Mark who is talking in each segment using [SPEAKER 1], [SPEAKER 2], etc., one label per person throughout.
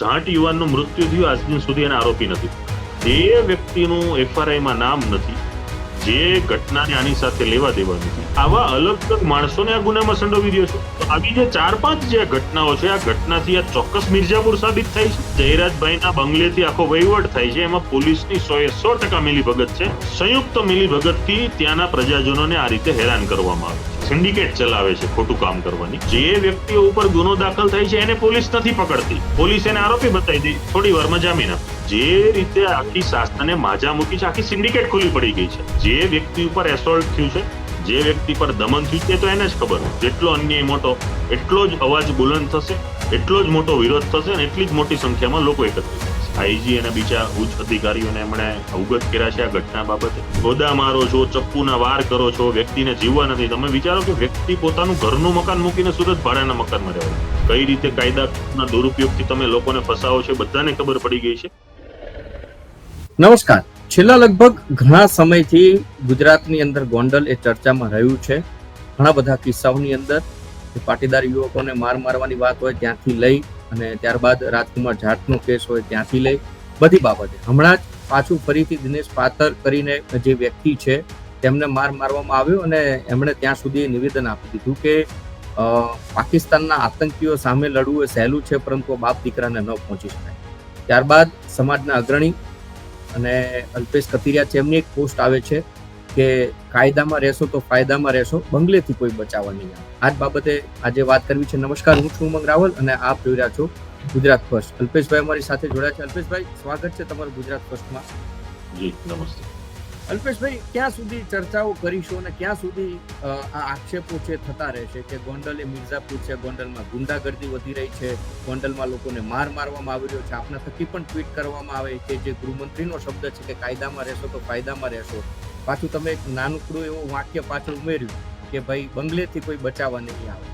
[SPEAKER 1] જાટ યુવાનનું મૃત્યુ થયું આજ દિન સુધી એના આરોપી નથી. જે વ્યક્તિનું એફઆરઆઈમાં નામ નથી, જે ઘટનાને આની સાથે લેવા દેવા નથી. આવા અલગ અલગ માણસોને આ ગુનામાં સંડોવી રહ્યો છે. તો આવી જે ચાર પાંચ જે ઘટનાઓ છે, આ ઘટનાથી આ ચોક્કસ મિર્જાપુર સાબિત થાય છે? જયરાજભાઈના બંગલેથી આખો વહીવટ થાય છે. એમાં પોલીસની સો એ સો ટકા મિલીભગત છે. સંયુક્ત મિલીભગતથી ત્યાંના પ્રજાજનોને આ રીતે હેરાન કરવામાં આવે છે. સિન્ડિકેટ ચલાવે છે ખોટું કામ કરવાની. જે વ્યક્તિઓ ઉપર ગુનો દાખલ થાય છે, એને પોલીસ નથી પકડતી. પોલીસ એને આરોપી બતાવી દે. થોડી વારમાં જામીન આપે. જે રીતે આખી શાસનને માજા મૂકી છે, આખી સિન્ડિકેટ ખુલ્લી પડી ગઈ છે. જે વ્યક્તિ ઉપર એસોલ્ટ થયું છે, જે વ્યક્તિ પર દમન થયું છે તો એને જ ખબર. જેટલો અન્યાય મોટો, એટલો જ અવાજ બુલંદ થશે, એટલો જ મોટો વિરોધ થશે અને એટલી જ મોટી સંખ્યામાં લોકો એકત્રિત થશે. આઈજી અને બીજા ઉચ્ચ અધિકારીઓને એમણે અવગત કર્યા છે આ ઘટના બાબતે. ગોદા મારો છો, ચપ્પુના વાર કરો છો, વ્યક્તિને જીવવા નથી. તમે વિચારો કે વ્યક્તિ પોતાનું ઘરનું મકાન મૂકીને સુરત ભાડાના મકાનમાં રહેવા કઈ રીતે કાયદાના દુરુપયોગથી તમે લોકોને ફસાવો છો બધાને ખબર પડી ગઈ છે.
[SPEAKER 2] નમસ્કાર. છેલ્લા લગભગ ઘણા સમયથી ગુજરાતની અંદર ગોંડલ એ ચર્ચામાં રહ્યું છે. ઘણા બધા કિસ્સાઓની અંદર પાટીદાર યુવકોને માર મારવાની વાત હોય ત્યાંથી લઈ અને ત્યારબાદ રાજકુમાર જાટનો કેસ હોય ત્યાંથી લઈ બધી બાબતે. હમણાં જ પાછું ફરીથી દિનેશ પાતર કરીને જે વ્યક્તિ છે, તેમને માર મારવામાં આવ્યો અને એમણે ત્યાં સુધી નિવેદન આપી દીધું કે પાકિસ્તાનના આતંકીઓ સામે લડવું એ સહેલું છે, પરંતુ બાપ દીકરાને ન પહોંચી શકાય. ત્યારબાદ સમાજના અગ્રણી અને અલ્પેશ કથિરિયા છે, એમની એક પોસ્ટ આવે છે કે કાયદામાં રહેશો તો ફાયદામાં રહેશો બંગલેથી કોઈ બચાવવા નહીં આવે આ જ બાબતે આજે વાત કરવી છે. નમસ્કાર હું છું ઉમંગ રાવલ અને આપ જોઈ રહ્યા છો ગુજરાત ફર્સ્ટ. અલ્પેશભાઈ અમારી સાથે જોડાયા છે. અલ્પેશભાઈ સ્વાગત છે તમારું ગુજરાત ફર્સ્ટમાં.
[SPEAKER 1] જી નમસ્તે.
[SPEAKER 2] અલ્પેશભાઈ ક્યાં સુધી ચર્ચાઓ કરીશું અને ક્યાં સુધી આ આક્ષેપો છે થતા રહેશે કે ગોંડલ એ મિર્ઝાપુર છે ગોંડલમાં ગુંડાગર્દી વધી રહી છે ગોંડલમાં લોકોને માર મારવામાં આવી રહ્યો છે. આપના થકી પણ ટ્વીટ કરવામાં આવે કે જે ગૃહમંત્રીનો શબ્દ છે કે કાયદામાં રહેશો તો ફાયદામાં રહેશો. પાછું તમે એક નાનકડું એવું વાક્ય પાછળ ઉમેર્યું કે ભાઈ બંગલેથી કોઈ બચાવવા નહીં આવે.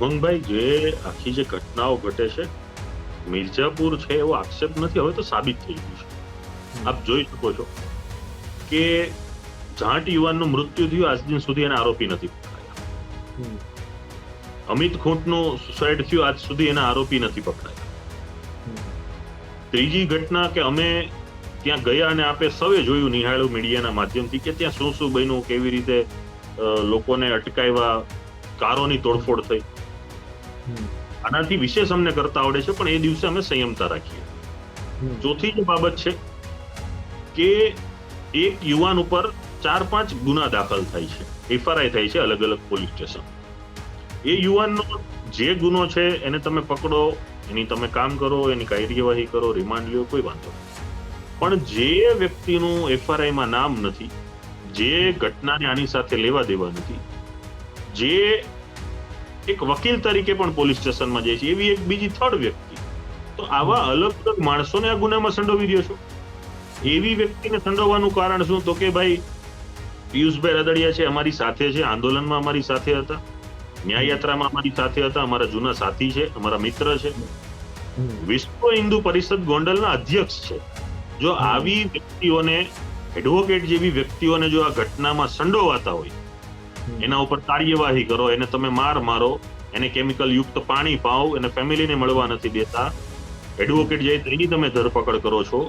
[SPEAKER 1] મંગભાઈ જે આખી જે ઘટનાઓ ઘટે છે મિર્જાપુર છે એવો આક્ષેપ નથી હવે તો સાબિત થઈ ગયું છે. આપ જોઈ શકો છો કે જાટ યુવાનનું મૃત્યુ થયું આજ દિન સુધી એના આરોપી નથી પકડાયા. અમિત ખૂંટનું સુસાઇડ થયું આજ સુધી એના આરોપી નથી પકડાયા. ત્રીજી ઘટના કે અમે ત્યાં ગયા અને આપે સૌએ જોયું નિહાળ્યું મીડિયાના માધ્યમથી કે ત્યાં શું શું બન્યું કેવી રીતે લોકોને અટકાવ્યા કારોની તોડફોડ થઈ. આનાથી વિશેષ અમને કરતા આવડે છે પણ એ દિવસે અમે સંયમતા રાખીએ. ચોથી જે બાબત છે કે એક યુવાન ઉપર ચાર પાંચ ગુના દાખલ થાય છે. એફઆરઆઈ થાય છે અલગ અલગ પોલીસ સ્ટેશન. એ યુવાનનો જે ગુનો છે એને તમે પકડો એની તમે કામ કરો એની કાર્યવાહી કરો રિમાન્ડ લ્યો કોઈ વાંધો નથી પણ જે વ્યક્તિનું એફઆરઆઈમાં નામ નથી જે ઘટનાને આની સાથે લેવા દેવા નથી જે એક વકીલ તરીકે પણ પોલીસ સ્ટેશનમાં જાય છે એવી એક બીજી થર્ડ વ્યક્તિ. તો આવા અલગ અલગ માણસોને આ ગુનામાં સંડોવી દો છો. એવી વ્યક્તિને સંડોવવાનું કારણ શું? તો કે ભાઈ પિયુષભાઈ રદડિયા છે અમારી સાથે છે આંદોલનમાં અમારી સાથે હતા ન્યાય યાત્રામાં અમારી સાથે હતા અમારા જૂના સાથી છે અમારા મિત્ર છે. વિશ્વ હિન્દુ પરિષદ ગોંડલના અધ્યક્ષ છે. જો આવી વ્યક્તિઓને એડવોકેટ જેવી વ્યક્તિઓને જો આ ઘટનામાં સંડોવાતા હોય એના ઉપર કાર્યવાહી કરો એને તમે માર મારો એને કેમિકલ યુક્ત પાણી પાવ એને ફેમિલીને મળવા નથી દેતા. એડવોકેટ જાય તો એની તમે ધરપકડ કરો છો.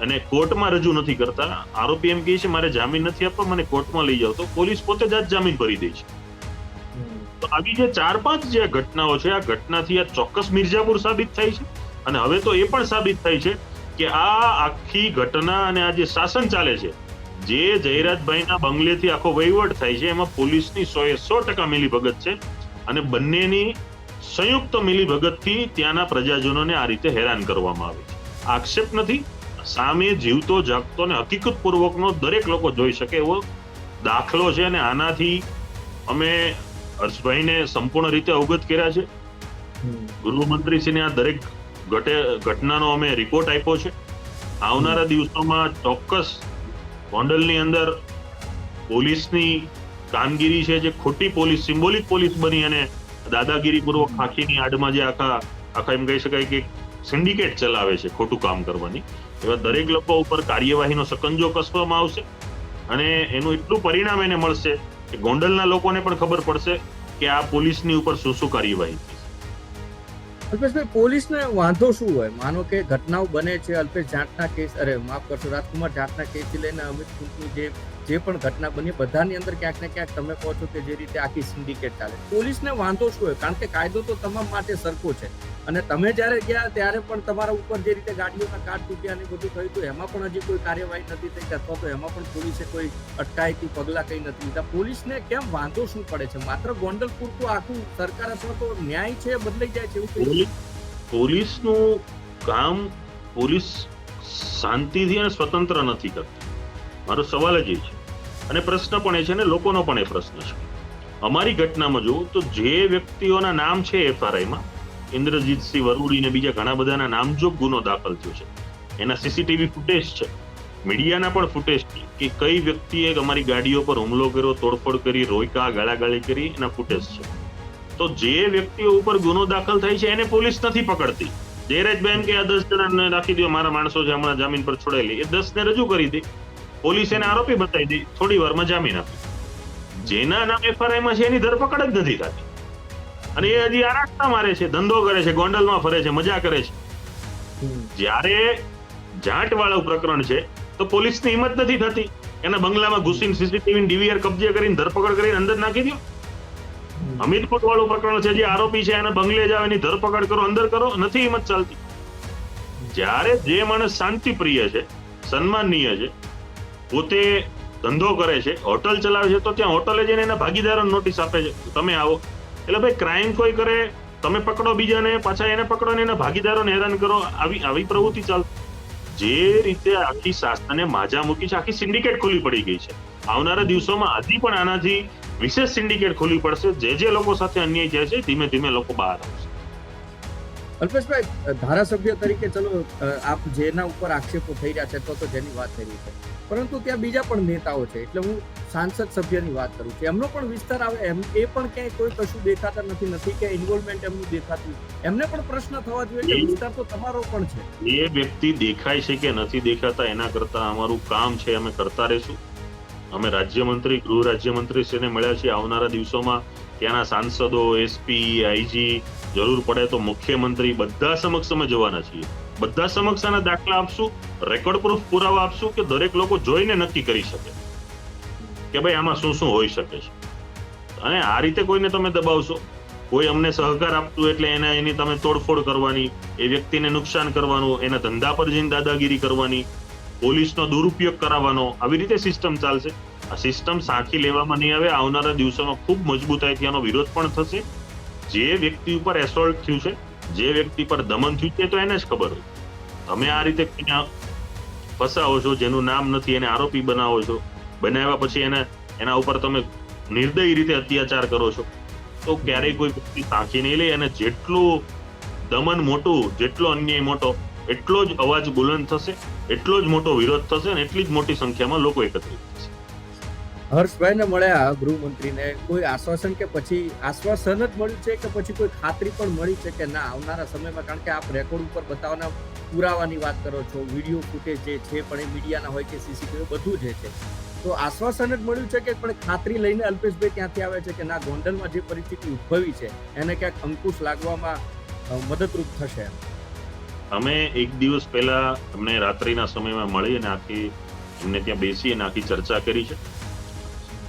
[SPEAKER 1] અને કોર્ટમાં રજૂ નથી કરતા. આરોપી એમ કહે છે મારે જામીન નથી આપવા મને કોર્ટમાં લઈ જાઓ. તો પોલીસ પોતે જ જામીન ભરી દે છે. તો આવી જે ચાર પાંચ જે ઘટનાઓ છે આ ઘટનાથી આ ચોક્કસ મિર્ઝાપુર સાબિત થાય છે. અને હવે તો એ પણ સાબિત થાય છે કે આ આખી ઘટના અને આ જે શાસન ચાલે છે જે જયરાજભાઈના બંગલેથી આખો વહીવટ થાય છે એમાં પોલીસની સો એ સો ટકા મિલીભગત છે અને બંનેની સંયુક્ત મિલીભગતથી ત્યાંના પ્રજાજનોને આ રીતે હેરાન કરવામાં આવે છે આક્ષેપ નથી સામે જીવતો જાગતો અને હકીકત પૂર્વકનો દરેક લોકો જોઈ શકે એવો દાખલો છે અને આનાથી અમે હર્ષભાઈને સંપૂર્ણ રીતે અવગત કર્યા છે
[SPEAKER 2] હમ.
[SPEAKER 1] ગૃહમંત્રીશ્રીને આ દરેક ઘટે ઘટનાનો અમે રિપોર્ટ આપ્યો છે આવનારા દિવસોમાં ચોક્કસ ગોંડલની અંદર પોલીસની કામગીરી છે જે ખોટી પોલીસ, સિમ્બોલિક પોલીસ બની અને દાદાગીરી પૂર્વક ખાખીની આડમાં જે આખા આખા એમ કહી શકાય કે સિન્ડિકેટ ચલાવે છે ખોટું કામ કરવાની એવા દરેક લોકો ઉપર કાર્યવાહીનો સકંજો કસવામાં આવશે અને એનું એટલું પરિણામ એને મળશે કે ગોંડલના લોકોને પણ ખબર પડશે કે આ પોલીસની ઉપર શું શું કાર્યવાહી થઈ.
[SPEAKER 2] અલ્પેશભાઈ, પોલીસને વાંધો શું હોય? માનો કે ઘટનાઓ બને છે, અલ્પેશ જાટના કેસ, અરે, માફ કરશો, રાજકુમાર જાટના કેસથી લઈને અમિત કુંટની જે જે પણ ઘટના બની, બધાની અંદર ક્યાંક ને ક્યાંક તમે કહો છો કે જે રીતે આખી સિન્ડિકેટ ચાલે. પોલીસને વાંધો શું હોય? કારણ કે કાયદો તો તમામ માટે સરખો છે. અને તમે જ્યારે ગયા ત્યારે પણ તમારા ઉપર જે રીતે ગાડીઓના કાટ તૂટ્યા ને બધું થયું હતું, એમાં પણ હજી કોઈ કાર્યવાહી નથી થઈ અથવા તો એમાં પણ પોલીસે કોઈ અટકાયતી પગલાં કંઈ નથી લીધા. પોલીસને કેમ વાંધો શું પડે છે? માત્ર ગોંડલ પૂરતું આખું સરકાર અથવા તો ન્યાય છે, બદલાઈ જાય છે એવું
[SPEAKER 1] પોલીસ પોલીસનું કામ પોલીસ શાંતિથી અને સ્વતંત્ર નથી કરતી. મારો સવાલ જ એ છે. અને પ્રશ્ન પણ એ છે ને, લોકોનો પણ એ પ્રશ્ન છે. અમારી ઘટનામાં જુઓ તો જે વ્યક્તિઓના નામ છે એફઆરઆઈમાં ઇન્દ્રજીતસિંહ વરુડી ને બીજા ઘણા બધાના નામજોગ ગુનો દાખલ થયો છે. એના સીસીટીવી ફૂટેજ છે. મીડિયાના પણ ફૂટેજ છે કે કઈ વ્યક્તિએ અમારી ગાડીઓ પર હુમલો કર્યો, તોડફોડ કરી, રોયકા, ગાળાગાળી કરી, એના ફૂટેજ છે. તો જે વ્યક્તિઓ ઉપર ગુનો દાખલ થાય છે એને પોલીસ નથી પકડતી. જયરાજભાઈ એમ કે આ દસ જણાને રાખી દો, મારા માણસો છે હમણાં જામીન પર છોડાયેલી, એ દસ ને રજૂ કરી દે. પોલીસ એને આરોપી બતાવી દે થોડી વારમાં જામીન આપી. જેના નામ એફઆરઆઈમાં છે એની ધરપકડ જ નથી થતી. અને એ હજી આરાકતા મારે છે, ધંધો કરે છે, ગોંડલમાં ફરે છે, મજા કરે છે. જ્યારે જાટ વાળું પ્રકરણ છે, તો પોલીસની હિંમત નથી થતી. એના બંગલામાં ઘૂસીને સીસીટીવી ડીવીઆર કબજે કરીને ધરપકડ કરીને અંદર નાખી દો. અમિત કોટ વાળું પ્રકરણ છે, જે આરોપી છે, એના બંગલે જાવ એની ધરપકડ કરો, અંદર કરો, નથી હિંમત ચાલતી. જ્યારે જે માણસ શાંતિ પ્રિય છે, સન્માનનીય છે પોતે ધંધો કરે છે, હોટલ ચલાવે છે, તો ત્યાં હોટલે જઈને એના ભાગીદારોને નોટિસ આપે છે તમે આવો. એટલે ભાઈ ક્રાઇમ કોઈ કરે, તમે પકડો બીજાને, પાછા એને પકડો ને એના ભાગીદારોને હેરાન કરો, આવી આવી પ્રવૃત્તિ ચાલ. જે રીતે આખી શાસનને માજા મૂકી છે, આખી સિન્ડિકેટ ખુલ્લી પડી ગઈ છે. આવનારા દિવસોમાં હજી પણ આનાથી વિશેષ સિન્ડિકેટ ખુલ્લી પડશે. જે જે લોકો સાથે અન્યાય જાય છે, ધીમે ધીમે લોકો બહાર આવશે.
[SPEAKER 2] અલ્પેશભાઈ ધારાસભ્ય તરીકે ચલો આપ જેના ઉપર આક્ષેપો થઈ રહ્યા છે તો તો જેની વાત થઈ રહી છે. પરંતુ ત્યાં બીજા પણ નેતાઓ છે એટલે હું સાંસદ સભ્યની વાત કરું છું. એમનો પણ વિસ્તાર આવે એમ એ પણ ક્યાંય કોઈ કશું દેખાતા નથી નથી કે ઇન્વોલ્વમેન્ટ એમનું દેખાતું. એમને પણ પ્રશ્ન થવા જોઈએ કે વિસ્તાર તો તમારો પણ છે.
[SPEAKER 1] એ વ્યક્તિ દેખાય છે કે નથી દેખાતા એના કરતા અમારું કામ છે અમે કરતા રહીશું. અમે રાજ્યમંત્રી ગૃહ રાજ્યમંત્રી શ્રીને મળ્યા છીએ આવનારા દિવસોમાં. ત્યાંના સાંસદો એસપી આઈજી જરૂર પડે તો મુખ્યમંત્રી બધા સમક્ષ જવાના છીએ. બધા સમક્ષ આના દાખલા આપશું રેકોર્ડ પ્રૂફ પુરાવા આપશું કે દરેક લોકો જોઈને નક્કી કરી શકે. કે ભાઈ આમાં શું શું હોઈ શકે છે. અને આ રીતે કોઈને તમે દબાવશો, કોઈ અમને સહકાર આપતું એટલે એને એની તમે તોડફોડ કરવાની, એ વ્યક્તિને નુકસાન કરવાનું, એના ધંધા પર જઈને દાદાગીરી કરવાની, પોલીસનો દુરુપયોગ કરાવવાનો, આવી રીતે સિસ્ટમ ચાલશે. સિસ્ટમ સાંખી લેવામાં નહીં આવે. આવનારા દિવસોમાં ખૂબ મજબૂતાઈથી આનો વિરોધ પણ થશે. જે વ્યક્તિ ઉપર એસોલ્ટ થયું છે, જે વ્યક્તિ પર દમન થયું છે તો એને જ ખબર હોય. તમે આ રીતે ફસાવો છો, જેનું નામ નથી, એને આરોપી બનાવો છો, બનાવ્યા પછી એને, એના ઉપર તમે નિર્દય રીતે અત્યાચાર કરો છો, તો ક્યારેય કોઈ વ્યક્તિ સાંખી નહીં લે. અને જેટલું દમન મોટું, જેટલો અન્યાય મોટો, એટલો જ અવાજ બુલંદ થશે, એટલો જ મોટો વિરોધ થશે અને એટલી જ મોટી સંખ્યામાં લોકો એકત્રિત
[SPEAKER 2] હર્ષભાઈને મળ્યા ગૃહમંત્રીને. કોઈ આશ્વાસન કે પછી આશ્વાસન જ મળ્યું છે કે પછી કોઈ ખાતરી પણ મળી છે કે ના, આવનારા સમયમાં? કારણ કે આપ રેકોર્ડ ઉપર બતાવવાના પુરાવાની વાત કરો છો વીડિયો ફૂટેજ જે છે પણ એ મીડિયાના હોય કે સીસીટીવી બધું જે છે. તો આશ્વાસન જ મળ્યું છે કે પણ ખાતરી લઈને અલ્પેશભાઈ ત્યાંથી આવે છે કે ના, ગોંડલમાં જે પરિસ્થિતિ ઉદ્ભવી છે, એને ક્યાંક અંકુશ લાગવામાં મદદરૂપ થશે.
[SPEAKER 1] અમે એક દિવસ પહેલા અમને રાત્રિના સમયમાં મળી અને આખી અમને ત્યાં બેસી અને આખી ચર્ચા કરી છે.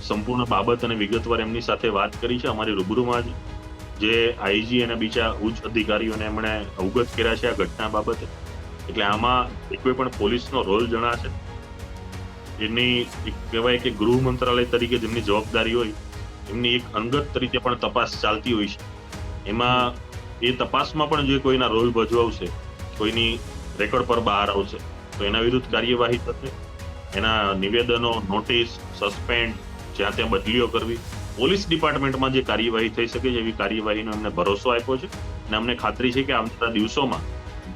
[SPEAKER 1] સંપૂર્ણ બાબત અને વિગતવાર એમની સાથે વાત કરી છે અમારી રૂબરૂમાં જ. જે આઈજી અને બીજા ઉચ્ચ અધિકારીઓને એમણે અવગત કર્યા છે આ ઘટના બાબતે. એટલે આમાં કોઈ પણ પોલીસનો રોલ જણાશે. એની કહેવાય કે ગૃહ મંત્રાલય તરીકે જેમની જવાબદારી હોય, એમની એક અંગત રીતે પણ તપાસ ચાલતી હોય છે. એમાં એ તપાસમાં પણ જે કોઈના રોલ ભજવાવશે, કોઈની રેકોર્ડ પર બહાર આવશે, તો એના વિરુદ્ધ કાર્યવાહી થશે. એના નિવેદનો, નોટિસ, સસ્પેન્ડ જ્યાં ત્યાં બદલીઓ કરવી. પોલીસ ડિપાર્ટમેન્ટમાં જે કાર્યવાહી થઈ શકે છે, એવી કાર્યવાહીનો અમને ભરોસો આપ્યો છે. અને અમને ખાતરી છે કે આવતા દિવસોમાં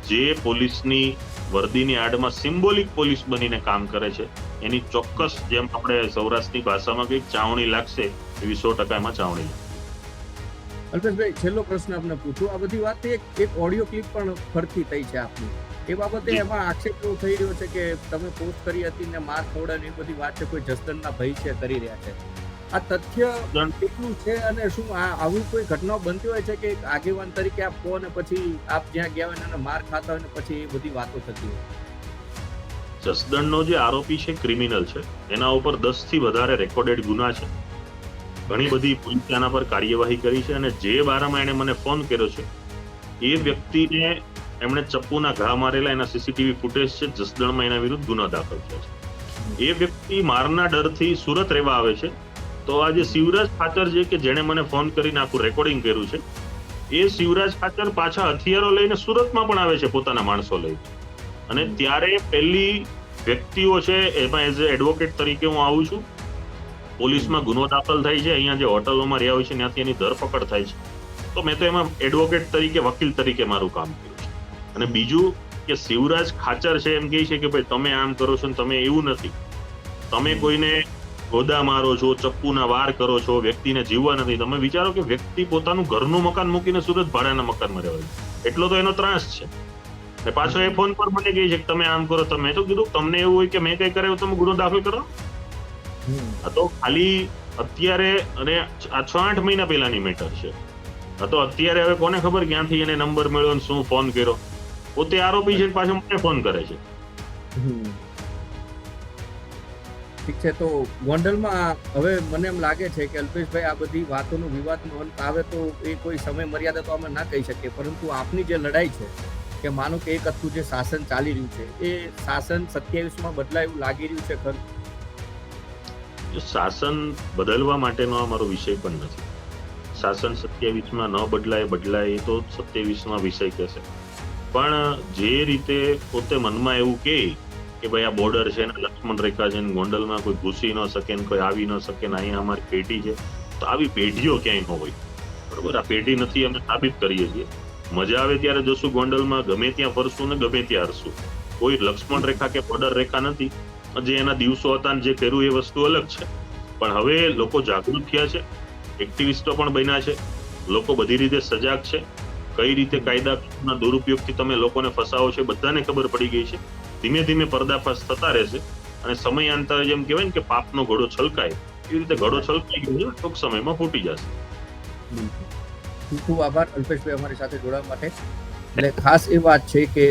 [SPEAKER 1] જે પોલીસની વર્દીની આડમાં સિમ્બોલિક પોલીસ બનીને કામ કરે છે, એની ચોક્કસ જેમ આપણે સૌરાષ્ટ્રની ભાષામાં કંઈક ચાવણી લાગશે એવી સો ટકા એમાં ચાવણી.
[SPEAKER 2] અલ્પેશભાઈ, છેલ્લો પ્રશ્ન આપને પૂછું. આ બધી વાત એક ઓડિયો ક્લિપ પણ ફરતી થઈ છે આપની. એ બાબતે એમાં આક્ષેપ એવો થઈ રહ્યો છે કે તમે પોસ્ટ કરી હતી ને માર ખવડાવી એ બધી વાત છે કોઈ જસદણના ભાઈ છે કરી રહ્યા છે. આ તથ્ય કેટલું છે અને શું આ આવી કોઈ ઘટનાઓ બનતી હોય છે કે આગેવાન તરીકે આપ કહો ને પછી આપ જ્યાં ગયા હોય અને માર ખાતા હોય ને પછી એ બધી વાતો થતી હોય?
[SPEAKER 1] જસદણનો જે આરોપી છે ક્રિમિનલ છે એના ઉપર દસથી વધારે રેકોર્ડેડ ગુના છે. ઘણી બધી પોલીસ આના પર કાર્યવાહી કરી છે અને જે બારામાં એણે મને ફોન કર્યો છે એ વ્યક્તિને એમણે ચપ્પુના ઘા મારેલા એના સીસીટીવી ફૂટેજ છે, જસદણમાં એના વિરુદ્ધ ગુનો દાખલ થયો છે. એ વ્યક્તિ મારના ડરથી સુરત રહેવા આવે છે. તો આ જે શિવરાજ ખાચર છે કે જેણે મને ફોન કરીને આખું રેકોર્ડિંગ કર્યું છે, એ શિવરાજ ખાચર પાછા હથિયારો લઈને સુરતમાં પણ આવે છે, પોતાના માણસો લઈ અને ત્યારે પહેલી વ્યક્તિઓ છે, એમાં એઝ એ એડવોકેટ તરીકે હું આવું છું. પોલીસમાં ગુનો દાખલ થાય છે, અહીંયા જે હોટલોમાં રહ્યા હોય છે, ત્યાંથી એની ધરપકડ થાય છે. તો મેં તો એમાં એડવોકેટ તરીકે, વકીલ તરીકે મારું કામ કર્યું. અને બીજું કે શિવરાજ ખાચર છે એમ કહે છે કે ભાઈ તમે આમ કરો છો ને તમે એવું નથી. તમે કોઈને ગોદા મારો છો ચપ્પુના વાર કરો છો વ્યક્તિને જીવવા નથી. તમે વિચારો કે વ્યક્તિ પોતાનું ઘરનું મકાન મૂકીને સુરત ભાડાના મકાનમાં રહેવા એટલો તો એનો ત્રાસ છે. ને પાછો એ ફોન પર મને કહે છે કે તમે આમ કરો તમે તો કીધું તમને એવું હોય કે મેં કઈ કરાયું તમે ગુનો દાખલ કરો. આ તો ખાલી અત્યારે અને આ છ આઠ મહિના પહેલાની મેટર છે. આ તો અત્યારે હવે કોને ખબર ક્યાંથી એને નંબર મળ્યો ને શું ફોન કર્યો. પોતે આરોપી છે પાછો મને ફોન કરે છે.
[SPEAKER 2] ઠીક છે તો ગોંડલમાં હવે મને એમ લાગે છે કે અલ્પેશભાઈ આ બધી વાતોનો વિવાદનો અંત આવે તો એ કોઈ સમય મર્યાદા તો અમે ના કહી શકીએ પરંતુ આપની જે લડાઈ છે કે માનો કે એક હતું જે શાસન ચાલી રહ્યું છે એ શાસન સત્યાવીસમાં બદલાય એવું લાગી રહ્યું છે ખરું?
[SPEAKER 1] શાસન બદલવા માટેનો આ મારો વિષય પણ નથી. શાસન સત્યાવીસમાં ન બદલાય બદલાય એ તો સત્યાવીસમાં વિષય કહેશે. પણ જે રીતે પોતે મનમાં એવું કહે કે ભાઈ આ બોર્ડર છે ને લક્ષ્મણ રેખા છે ને ગોંડલમાં કોઈ ઘૂસી ન શકે ને કોઈ આવી ન શકે ને અહીંયા અમારી પેઢી છે, તો આવી પેઢીઓ ક્યાંય ન હોય. બરોબર? આ પેઢી નથી અમે સાબિત કરીએ છીએ. મજા આવે ત્યારે જશું ગોંડલમાં, ગમે ત્યાં ફરશું ને ગમે ત્યાં હરશું. કોઈ લક્ષ્મણ રેખા કે બોર્ડર રેખા નથી. જે એના દિવસો હતા ને જે કર્યું એ વસ્તુ અલગ છે. પણ હવે લોકો જાગૃત થયા છે. એક્ટિવિસ્ટો પણ બન્યા છે. લોકો બધી રીતે સજાગ છે. કઈ રીતે કાયદાના દુરુપયોગથી તમે લોકોને ફસાવો છો બધાને ખબર પડી ગઈ છે. ધીમે ધીમે પર્દાફાશ થતા રહેશે અને સમયાંતરે જેમ કહેવાય ને કે પાપનો ઘડો છલકાય, એવી રીતે ઘડો છલકાઈ ગયો છે, ટૂંક સમયમાં ફૂટી જશે.
[SPEAKER 2] ખૂબ ખૂબ આભાર અલ્પેશભાઈ અમારી સાથે જોડાવા માટે. એટલે ખાસ એ વાત છે કે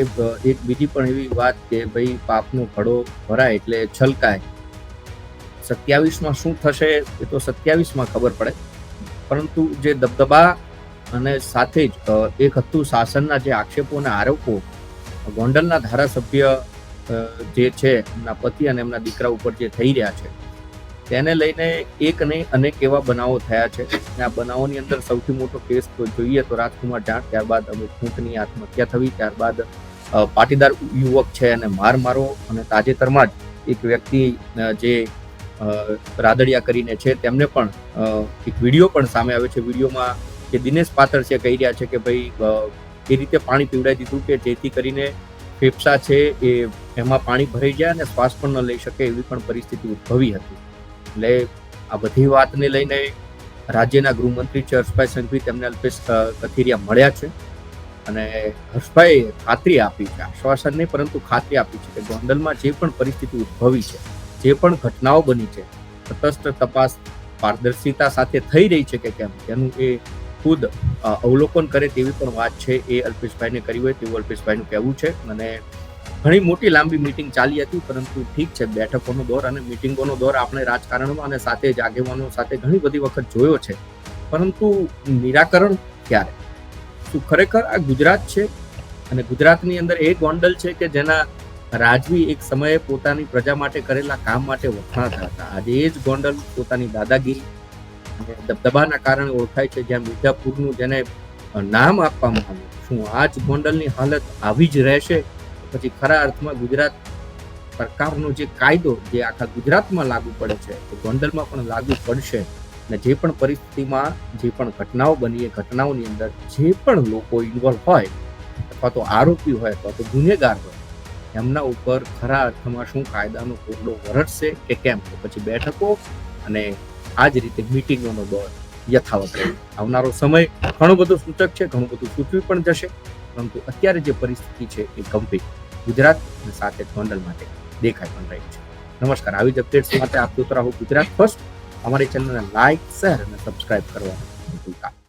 [SPEAKER 2] એક બીજી પણ એવી વાત કે ભાઈ પાપનો ઘડો ભરાય એટલે છલકાય. સત્યાવીસમાં શું થશે એ તો સત્યાવીસમાં ખબર પડે. પરંતુ જે દબદબા અને સાથે જ એક હતું શાસનના જે આક્ષેપો અને આરોપો. ગોંડલના ધારાસભ્ય જે છે, એમના પતિ અને એમના દીકરા ઉપર જે થઈ રહ્યા છે, તેને લઈને એક નહીં, અનેક એવા બનાવો થયા છે. અને આ બનાવોની અંદર સૌથી મોટો કેસ જોઈએ તો રાજકુમાર જાટ ત્યારબાદ અમિત ખૂંટની આત્મહત્યા થવી, ત્યારબાદ પાટીદાર યુવક છે અને માર મારો અને તાજેતરમાં જ એક વ્યક્તિ જે રાદડિયા કરીને છે, તેમને પણ એક વીડિયો પણ સામે આવે છે. વિડીયોમાં જે દિનેશ પાત્ર છે કહી રહ્યા છે કે ભાઈ એ રીતે પાણી પીવડાવી દીધું કે જેથી કરીને ફેફસા છે એ એમાં પાણી ભરાઈ જાય અને શ્વાસ પણ ન લઈ શકે એવી પણ પરિસ્થિતિ ઉદ્ભવી હતી. એટલે આ બધી વાતને લઈને રાજ્યના ગૃહમંત્રી છે હર્ષભાઈ સંઘવી તેમને અલ્પેશ કથિરિયા મળ્યા છે અને હર્ષભાઈ ખાતરી આપી છે, આશ્વાસન નહીં પરંતુ ખાતરી આપી છે કે ગોંડલમાં જે પણ પરિસ્થિતિ ઉદ્ભવી છે, જે પણ ઘટનાઓ બની છે, તટસ્થ તપાસ પારદર્શિતા સાથે થઈ રહી છે કે કેમ? તેનું એ ખુદ અવલોકન કરે તેવી પણ વાત છે એ અલ્પેશભાઈને કરી હોય તેવું અલ્પેશભાઈનું કહેવું છે. અને ઘણી મોટી લાંબી મિટિંગ ચાલી હતી, પરંતુ ઠીક છે, બેઠકોનો દોર અને મિટિંગોનો દોર આપણે રાજકારણમાં અને સાથે જ આગેવાનો સાથે ઘણી બધી વખત જોયો છે. પરંતુ નિરાકરણ ક્યારે? શું ખરેખર આ ગુજરાત છે? અને ગુજરાતની અંદર એ ગોંડલ છે કે જેના રાજવી એક સમયે પોતાની પ્રજા માટે કરેલા કામ માટે વખણાતા હતા. આજે એ જ ગોંડલ પોતાની દાદાગીરી દબદબાના કારણે ઓળખાય છે જ્યાં મિર્ઝાપુરનું જેને નામ આપવામાં આવ્યું શું આ જ ગોંડલની હાલત આવી જ રહેશે? પછી ખરા અર્થમાં ગુજરાત સરકારનો જે કાયદો જે આખા ગુજરાતમાં લાગુ પડે છે, તો ગોંડલમાં પણ લાગુ પડશે. અને જે પણ પરિસ્થિતિમાં જે પણ ઘટનાઓ બની, એ ઘટનાઓની અંદર જે પણ લોકો ઇન્વોલ્વ હોય, અથવા તો આરોપી હોય, અથવા તો ગુનેગાર હોય, એમના ઉપર ખરા અર્થમાં શું કાયદાનો કોરડો વરસશે કે કેમ? પછી બેઠકો અને આ જ રીતે મિટિંગોનો દોર યથાવત રહે. આવનારો સમય ઘણું બધું સૂચક છે, ઘણું બધું સૂચવી પણ જશે, પરંતુ અત્યારે જે પરિસ્થિતિ છે એ ગંભીર. ગુજરાત અને સાથે ગોંડલ માટે દેખાઈ પણ રહી છે. નમસ્કાર, આવી જ અપડેટ્સ માટે આપ જોતા રહો ગુજરાત ફર્સ્ટ અમારી ચેનલને લાઈક શેર અને સબસ્ક્રાઇબ કરવાનું ભૂલતા